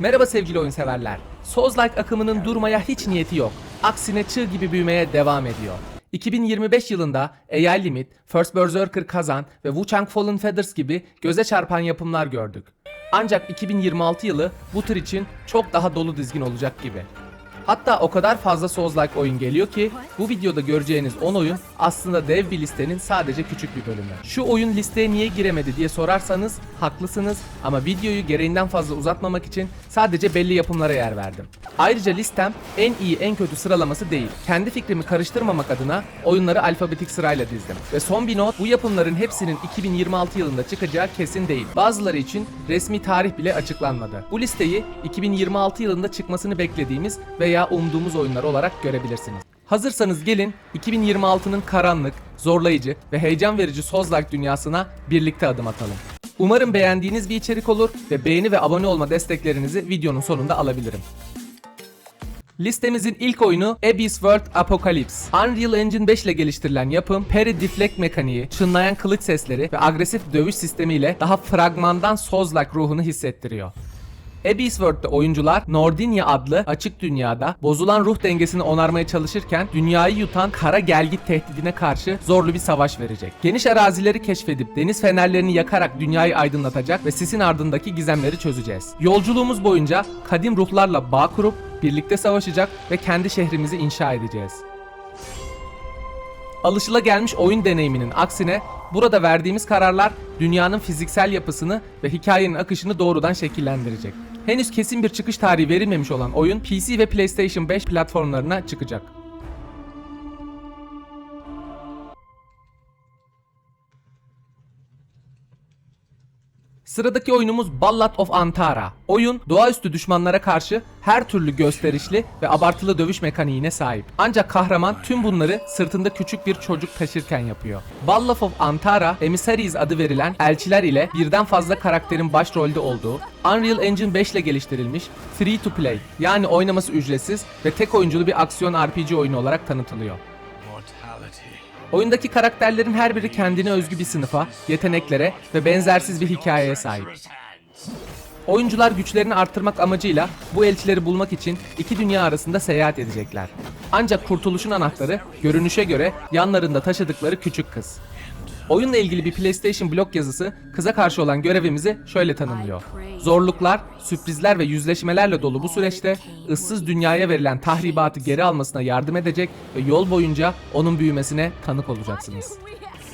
Merhaba sevgili oyun severler. Souls-like akımının durmaya hiç niyeti yok. Aksine çığ gibi büyümeye devam ediyor. 2025 yılında AI Limit, First Berserker Kazan ve Wu Chang Fallen Feathers gibi göze çarpan yapımlar gördük. Ancak 2026 yılı bu tür için çok daha dolu dizgin olacak gibi. Hatta o kadar fazla Souls-like oyun geliyor ki bu videoda göreceğiniz 10 oyun aslında dev bir listenin sadece küçük bir bölümü. Şu oyun listeye niye giremedi diye sorarsanız haklısınız ama videoyu gereğinden fazla uzatmamak için sadece belli yapımlara yer verdim. Ayrıca listem en iyi en kötü sıralaması değil. Kendi fikrimi karıştırmamak adına oyunları alfabetik sırayla dizdim. Ve son bir not bu yapımların hepsinin 2026 yılında çıkacağı kesin değil. Bazıları için resmi tarih bile açıklanmadı. Bu listeyi 2026 yılında çıkmasını beklediğimiz veya umduğumuz oyunlar olarak görebilirsiniz. Hazırsanız gelin 2026'nın karanlık, zorlayıcı ve heyecan verici Souls-like dünyasına birlikte adım atalım. Umarım beğendiğiniz bir içerik olur ve beğeni ve abone olma desteklerinizi videonun sonunda alabilirim. Listemizin ilk oyunu Abyss World Apocalypse. Unreal Engine 5 ile geliştirilen yapım, parry deflect mekaniği, çınlayan kılıç sesleri ve agresif dövüş sistemiyle daha fragmandan Souls-like ruhunu hissettiriyor. Abyss World'de oyuncular Nordinia adlı açık dünyada bozulan ruh dengesini onarmaya çalışırken dünyayı yutan kara gelgit tehdidine karşı zorlu bir savaş verecek. Geniş arazileri keşfedip deniz fenerlerini yakarak dünyayı aydınlatacak ve sisin ardındaki gizemleri çözeceğiz. Yolculuğumuz boyunca kadim ruhlarla bağ kurup birlikte savaşacak ve kendi şehrimizi inşa edeceğiz. Alışılagelmiş oyun deneyiminin aksine burada verdiğimiz kararlar dünyanın fiziksel yapısını ve hikayenin akışını doğrudan şekillendirecek. Henüz kesin bir çıkış tarihi verilmemiş olan oyun PC ve PlayStation 5 platformlarına çıkacak. Sıradaki oyunumuz Ballad of Antara. Oyun doğaüstü düşmanlara karşı her türlü gösterişli ve abartılı dövüş mekaniğine sahip. Ancak kahraman tüm bunları sırtında küçük bir çocuk taşırken yapıyor. Ballad of Antara, Emissaries adı verilen elçiler ile birden fazla karakterin başrolde olduğu Unreal Engine 5 ile geliştirilmiş free to play yani oynaması ücretsiz ve tek oyunculu bir aksiyon RPG oyunu olarak tanıtılıyor. Oyundaki karakterlerin her biri kendine özgü bir sınıfa, yeteneklere ve benzersiz bir hikayeye sahip. Oyuncular güçlerini arttırmak amacıyla bu elçileri bulmak için iki dünya arasında seyahat edecekler. Ancak kurtuluşun anahtarı görünüşe göre yanlarında taşıdıkları küçük kız. Oyunla ilgili bir PlayStation blog yazısı kıza karşı olan görevimizi şöyle tanımlıyor. Zorluklar, sürprizler ve yüzleşmelerle dolu bu süreçte ıssız dünyaya verilen tahribatı geri almasına yardım edecek ve yol boyunca onun büyümesine tanık olacaksınız.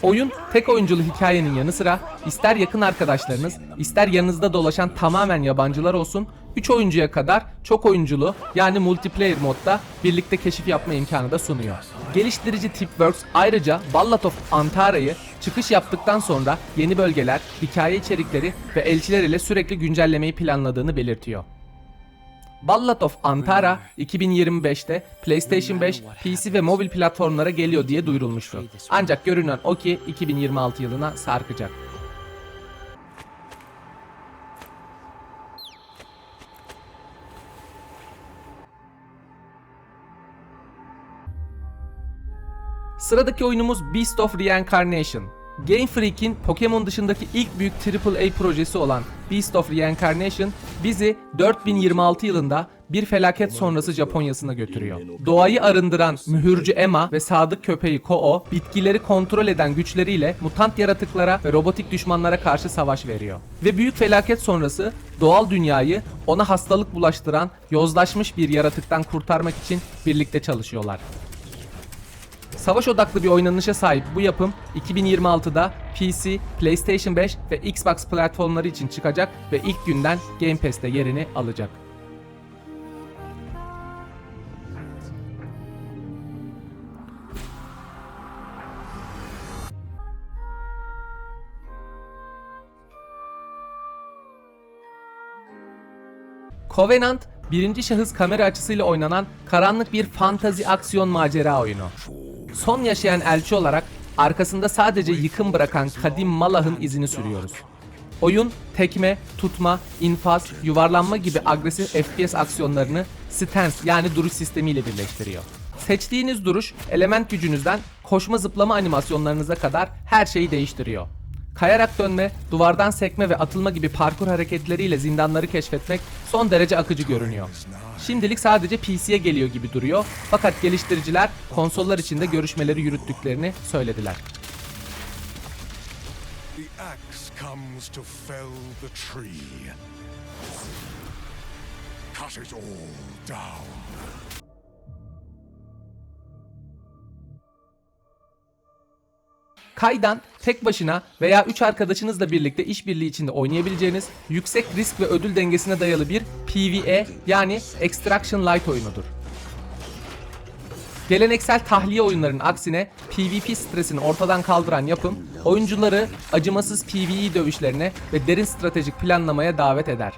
Oyun tek oyunculu hikayenin yanı sıra ister yakın arkadaşlarınız ister yanınızda dolaşan tamamen yabancılar olsun 3 oyuncuya kadar çok oyunculu yani multiplayer modda birlikte keşif yapma imkanı da sunuyor. Geliştirici Tipworks ayrıca Ballad of Antara'yı çıkış yaptıktan sonra yeni bölgeler, hikaye içerikleri ve elçiler ile sürekli güncellemeyi planladığını belirtiyor. Ballad of Antara 2025'te PlayStation 5, PC ve mobil platformlara geliyor diye duyurulmuştu. Ancak görünen o ki 2026 yılına sarkacak. Sıradaki oyunumuz Beast of Reincarnation. Game Freak'in Pokemon dışındaki ilk büyük AAA projesi olan Beast of Reincarnation bizi 4026 yılında bir felaket sonrası Japonya'sına götürüyor. Doğayı arındıran mühürcü Emma ve sadık köpeği Ko-o bitkileri kontrol eden güçleriyle mutant yaratıklara ve robotik düşmanlara karşı savaş veriyor. Ve büyük felaket sonrası doğal dünyayı ona hastalık bulaştıran yozlaşmış bir yaratıktan kurtarmak için birlikte çalışıyorlar. Savaş odaklı bir oynanışa sahip bu yapım 2026'da PC, PlayStation 5 ve Xbox platformları için çıkacak ve ilk günden Game Pass'te yerini alacak. Covenant, birinci şahıs kamera açısıyla oynanan karanlık bir fantazi aksiyon macera oyunu. Son yaşayan elçi olarak arkasında sadece yıkım bırakan kadim Malah'ın izini sürüyoruz. Oyun, tekme, tutma, infaz, yuvarlanma gibi agresif FPS aksiyonlarını stance yani duruş sistemiyle birleştiriyor. Seçtiğiniz duruş, element gücünüzden koşma zıplama animasyonlarınıza kadar her şeyi değiştiriyor. Kayarak dönme, duvardan sekme ve atılma gibi parkur hareketleriyle zindanları keşfetmek son derece akıcı görünüyor. Şimdilik sadece PC'ye geliyor gibi duruyor fakat geliştiriciler konsollar içinde görüşmeleri yürüttüklerini söylediler. Cut it all down. Kaydan tek başına veya 3 arkadaşınızla birlikte işbirliği içinde oynayabileceğiniz yüksek risk ve ödül dengesine dayalı bir PvE yani Extraction Light oyunudur. Geleneksel tahliye oyunlarının aksine PvP stresini ortadan kaldıran yapım, oyuncuları acımasız PvE dövüşlerine ve derin stratejik planlamaya davet eder.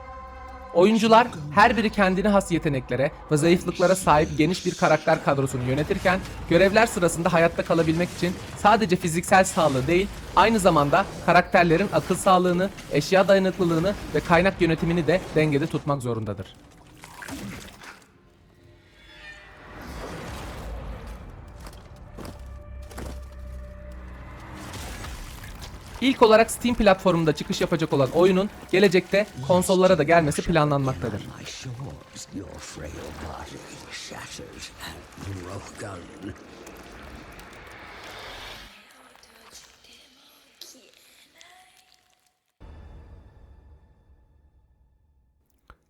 Oyuncular her biri kendine has yeteneklere ve zayıflıklara sahip geniş bir karakter kadrosunu yönetirken görevler sırasında hayatta kalabilmek için sadece fiziksel sağlığı değil aynı zamanda karakterlerin akıl sağlığını, eşya dayanıklılığını ve kaynak yönetimini de dengede tutmak zorundadır. İlk olarak Steam platformunda çıkış yapacak olan oyunun gelecekte konsollara da gelmesi planlanmaktadır.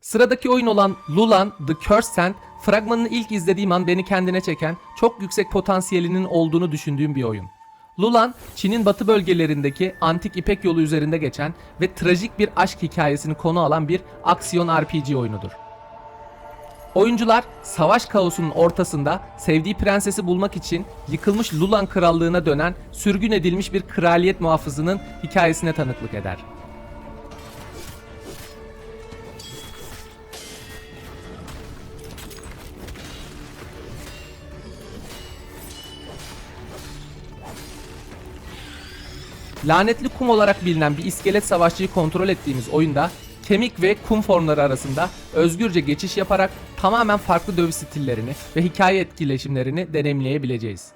Sıradaki oyun olan Lulan The Cursed Sand, fragmanını ilk izlediğim an beni kendine çeken, çok yüksek potansiyelinin olduğunu düşündüğüm bir oyun. Lulan, Çin'in batı bölgelerindeki antik İpek yolu üzerinde geçen ve trajik bir aşk hikayesini konu alan bir aksiyon RPG oyunudur. Oyuncular savaş kaosunun ortasında sevdiği prensesi bulmak için yıkılmış Lulan krallığına dönen sürgün edilmiş bir kraliyet muhafızının hikayesine tanıklık eder. Lanetli kum olarak bilinen bir iskelet savaşçıyı kontrol ettiğimiz oyunda kemik ve kum formları arasında özgürce geçiş yaparak tamamen farklı dövüş stillerini ve hikaye etkileşimlerini deneyimleyebileceğiz.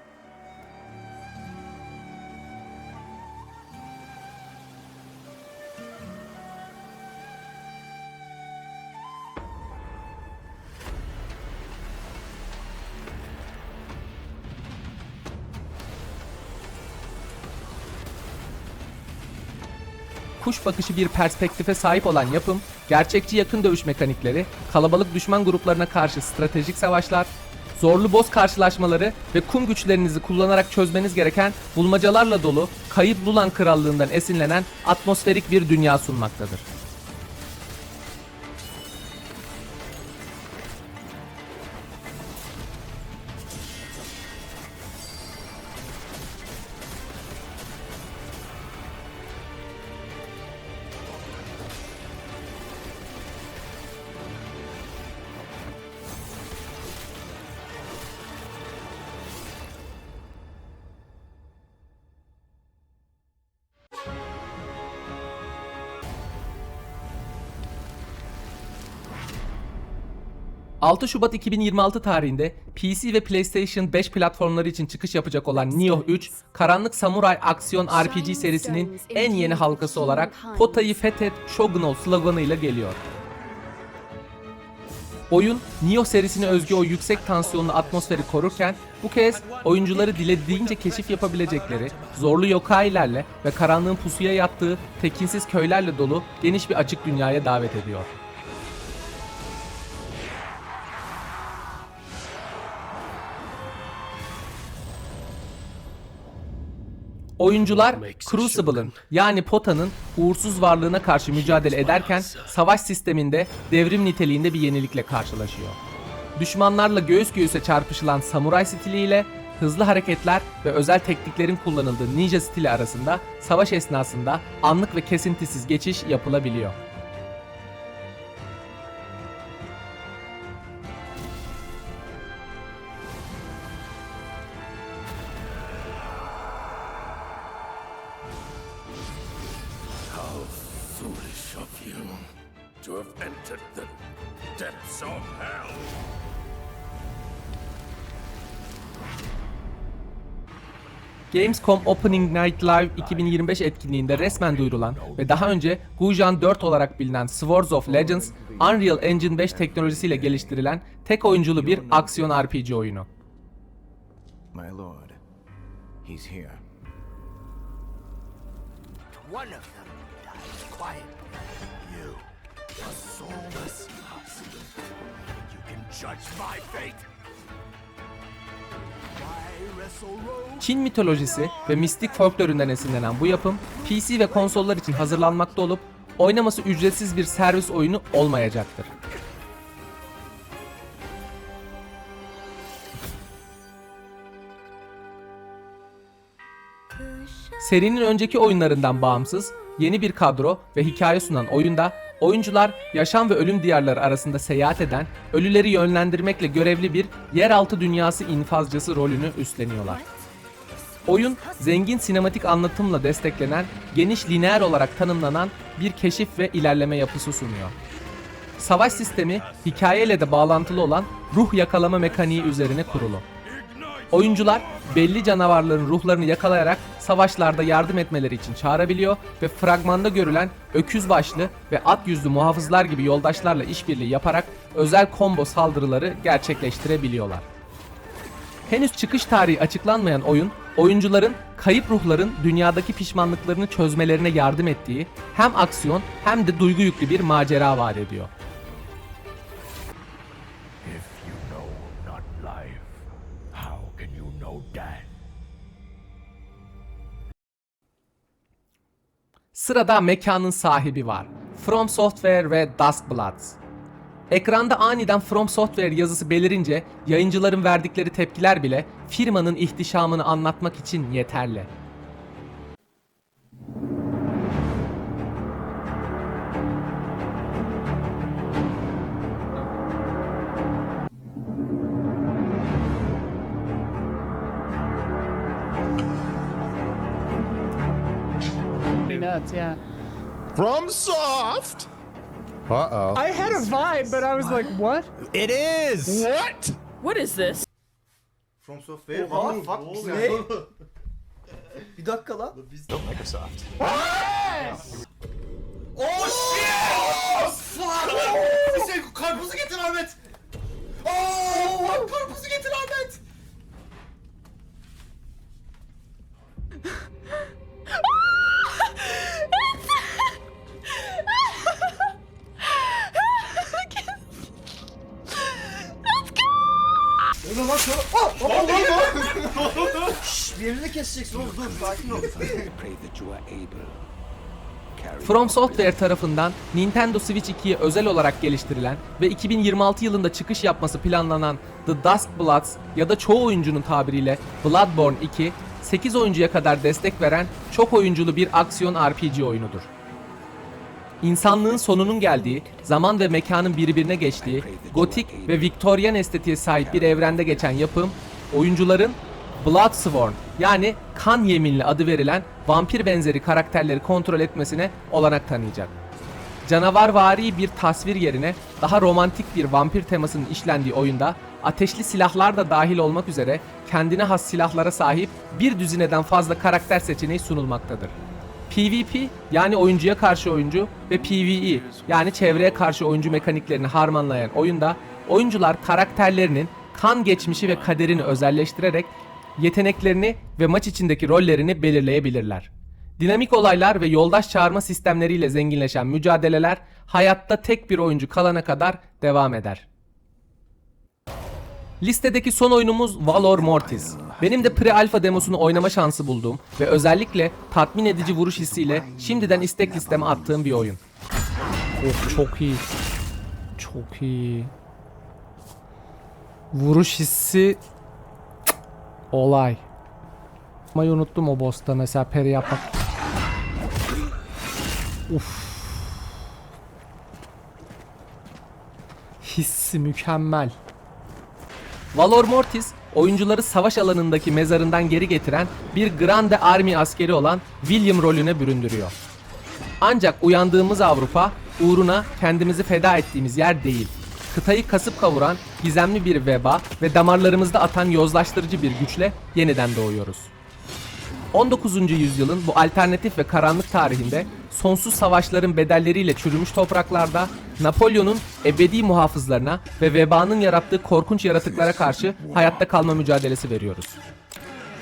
Kuş bakışı bir perspektife sahip olan yapım, gerçekçi yakın dövüş mekanikleri, kalabalık düşman gruplarına karşı stratejik savaşlar, zorlu boss karşılaşmaları ve kum güçlerinizi kullanarak çözmeniz gereken bulmacalarla dolu Kayıp Lulan Krallığından esinlenen atmosferik bir dünya sunmaktadır. ...6 Şubat 2026 tarihinde PC ve PlayStation 5 platformları için çıkış yapacak olan Nioh 3, Karanlık Samuray Aksiyon RPG serisinin en yeni halkası olarak Pota'yı fethet Shogun ol sloganıyla geliyor. Oyun, Nioh serisine özgü o yüksek tansiyonlu atmosferi korurken bu kez oyuncuları dilediğince keşif yapabilecekleri, zorlu yokailerle ve karanlığın pusuya yattığı tekinsiz köylerle dolu geniş bir açık dünyaya davet ediyor. Oyuncular Crucible'ın yani Pota'nın uğursuz varlığına karşı mücadele ederken savaş sisteminde devrim niteliğinde bir yenilikle karşılaşıyor. Düşmanlarla göğüs göğüse çarpışılan samuray stiliyle hızlı hareketler ve özel tekniklerin kullanıldığı ninja stili arasında savaş esnasında anlık ve kesintisiz geçiş yapılabiliyor. To have entered the depths of hell. Gamescom Opening Night Live 2025 etkinliğinde resmen duyurulan ve daha önce Gujan 4 olarak bilinen Swords of Legends, Unreal Engine 5 teknolojisiyle geliştirilen tek oyunculu bir aksiyon RPG oyunu. My lord, he's here. One of them dies quietly. You, a soulless husk. You can judge my fate. Çin mitolojisi ve mistik folkloründen esinlenen bu yapım PC ve konsollar için hazırlanmakta olup oynaması ücretsiz bir servis oyunu olmayacaktır. Serinin önceki oyunlarından bağımsız yeni bir kadro ve hikaye sunan oyunda oyuncular yaşam ve ölüm diyarları arasında seyahat eden, ölüleri yönlendirmekle görevli bir yeraltı dünyası infazcısı rolünü üstleniyorlar. Oyun zengin sinematik anlatımla desteklenen, geniş lineer olarak tanımlanan bir keşif ve ilerleme yapısı sunuyor. Savaş sistemi hikayeyle de bağlantılı olan ruh yakalama mekaniği üzerine kurulu. Oyuncular belli canavarların ruhlarını yakalayarak savaşlarda yardım etmeleri için çağırabiliyor ve fragmanda görülen öküz başlı ve at yüzlü muhafızlar gibi yoldaşlarla işbirliği yaparak özel combo saldırıları gerçekleştirebiliyorlar. Henüz çıkış tarihi açıklanmayan oyun, oyuncuların kayıp ruhların dünyadaki pişmanlıklarını çözmelerine yardım ettiği hem aksiyon hem de duygu yüklü bir macera vaat ediyor. Know death? Sırada mekanın sahibi var. From Software ve Duskbloods. Ekranda aniden From Software yazısı belirince yayıncıların verdikleri tepkiler bile firmanın ihtişamını anlatmak için yeterli. Nuts, yeah. From Soft. Uh oh. I had a vibe, but I was like, what? It is. What? What is this? From Software. What the fuck is that? Bir dakika lan. Don't Microsoft. Oh shit! Fuck! Şey, karpuzu getir Ahmet. Oh, karpuzu getir Ahmet. Yerini keseceksin oğlum dur From Software tarafından Nintendo Switch 2'ye özel olarak geliştirilen ve 2026 yılında çıkış yapması planlanan The Duskbloods ya da çoğu oyuncunun tabiriyle Bloodborne 2, 8 oyuncuya kadar destek veren çok oyunculu bir aksiyon RPG oyunudur. İnsanlığın sonunun geldiği, zaman ve mekanın birbirine geçtiği, gotik ve Victorian estetiğe sahip bir evrende geçen yapım, oyuncuların Bloodsworn yani kan yeminli adı verilen vampir benzeri karakterleri kontrol etmesine olanak tanıyacak. Canavarvari bir tasvir yerine daha romantik bir vampir temasının işlendiği oyunda ateşli silahlar da dahil olmak üzere kendine has silahlara sahip bir düzineden fazla karakter seçeneği sunulmaktadır. PvP yani oyuncuya karşı oyuncu ve PvE yani çevreye karşı oyuncu mekaniklerini harmanlayan oyunda oyuncular karakterlerinin kan geçmişi ve kaderini özelleştirerek yeteneklerini ve maç içindeki rollerini belirleyebilirler. Dinamik olaylar ve yoldaş çağırma sistemleriyle zenginleşen mücadeleler hayatta tek bir oyuncu kalana kadar devam eder. Listedeki son oyunumuz Valor Mortis. Benim de pre-alpha demosunu oynama şansı bulduğum ve özellikle tatmin edici vuruş hissiyle şimdiden istek listeme attığım bir oyun. Of çok iyi. Çok iyi. Vuruş hissi olay. Ama unuttum o boss'ta mesela peri yapmak. Uf. Hissi mükemmel. Valor Mortis, oyuncuları savaş alanındaki mezarından geri getiren bir Grande Army askeri olan William rolüne büründürüyor. Ancak uyandığımız Avrupa, uğruna kendimizi feda ettiğimiz yer değil. Kıtayı kasıp kavuran gizemli bir veba ve damarlarımızda atan yozlaştırıcı bir güçle yeniden doğuyoruz. 19. yüzyılın bu alternatif ve karanlık tarihinde sonsuz savaşların bedelleriyle çürümüş topraklarda Napolyon'un ebedi muhafızlarına ve vebanın yarattığı korkunç yaratıklara karşı hayatta kalma mücadelesi veriyoruz.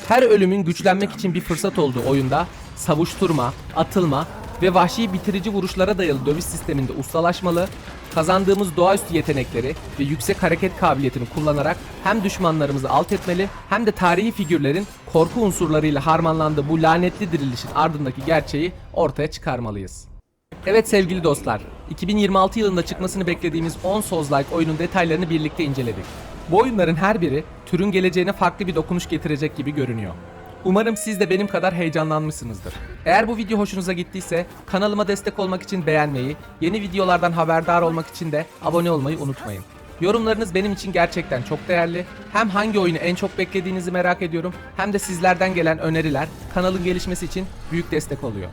Her ölümün güçlenmek için bir fırsat olduğu oyunda savuşturma, atılma ve vahşi bitirici vuruşlara dayalı dövüş sisteminde ustalaşmalı, kazandığımız doğaüstü yetenekleri ve yüksek hareket kabiliyetini kullanarak hem düşmanlarımızı alt etmeli hem de tarihi figürlerin korku unsurlarıyla harmanlandığı bu lanetli dirilişin ardındaki gerçeği ortaya çıkarmalıyız. Evet sevgili dostlar, 2026 yılında çıkmasını beklediğimiz 10 Souls-like oyunun detaylarını birlikte inceledik. Bu oyunların her biri türün geleceğine farklı bir dokunuş getirecek gibi görünüyor. Umarım siz de benim kadar heyecanlanmışsınızdır. Eğer bu video hoşunuza gittiyse kanalıma destek olmak için beğenmeyi, yeni videolardan haberdar olmak için de abone olmayı unutmayın. Yorumlarınız benim için gerçekten çok değerli. Hem hangi oyunu en çok beklediğinizi merak ediyorum hem de sizlerden gelen öneriler kanalın gelişmesi için büyük destek oluyor.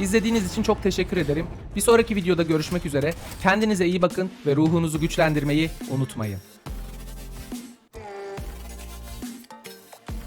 İzlediğiniz için çok teşekkür ederim. Bir sonraki videoda görüşmek üzere. Kendinize iyi bakın ve ruhunuzu güçlendirmeyi unutmayın.